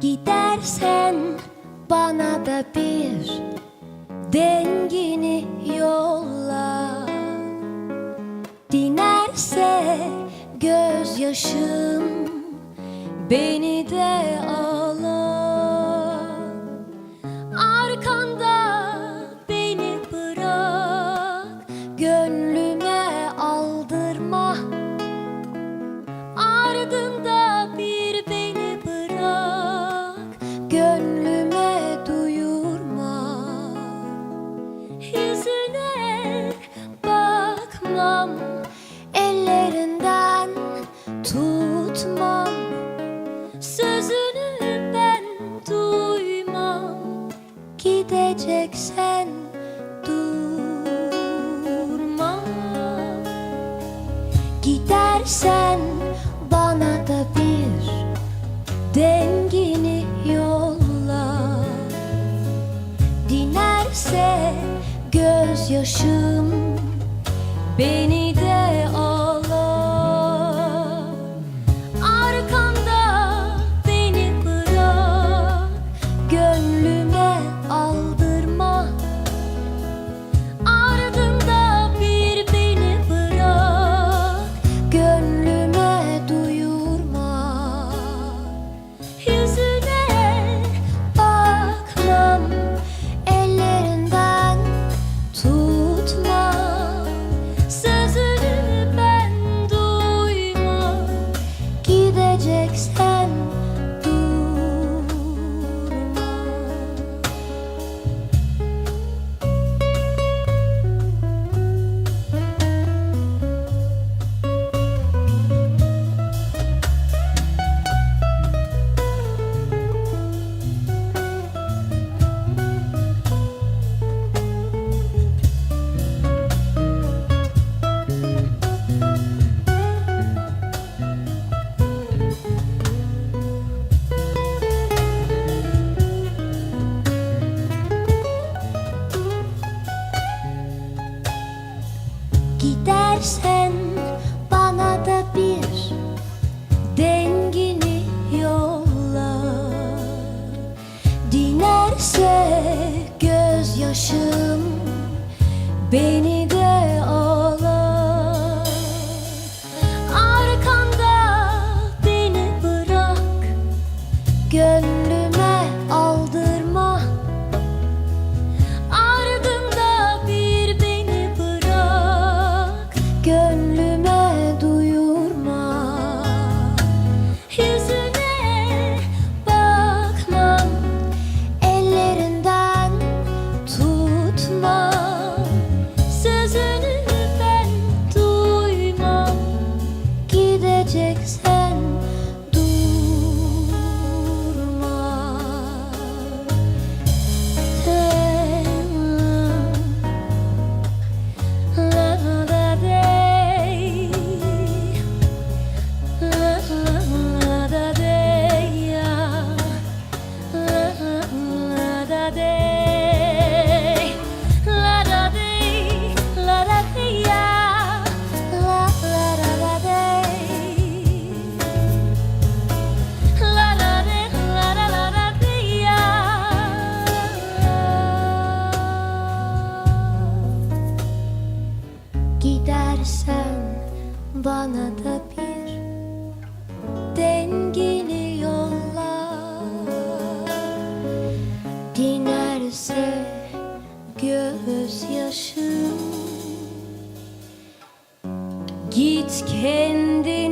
Gidersen bana da bir dengini yolla. Dinerse gözyaşım beni de ağla Arkanda beni bırak Gönlüme Gönlüme duyurma. Yüzüne bakmam Ellerinden tutmam. Sözünü ben duymam Gideceksen durma. Gidersen bana da bir dengini gözyaşım beni de Gideceksen Gidersen bana da bir dengini yolla. Dinerse gözyaşım beni de ağlar Arkanda beni bırak Gönlüme Gideceksen bana da bir dengini yolla Dinerse gözyaşım. Git kendin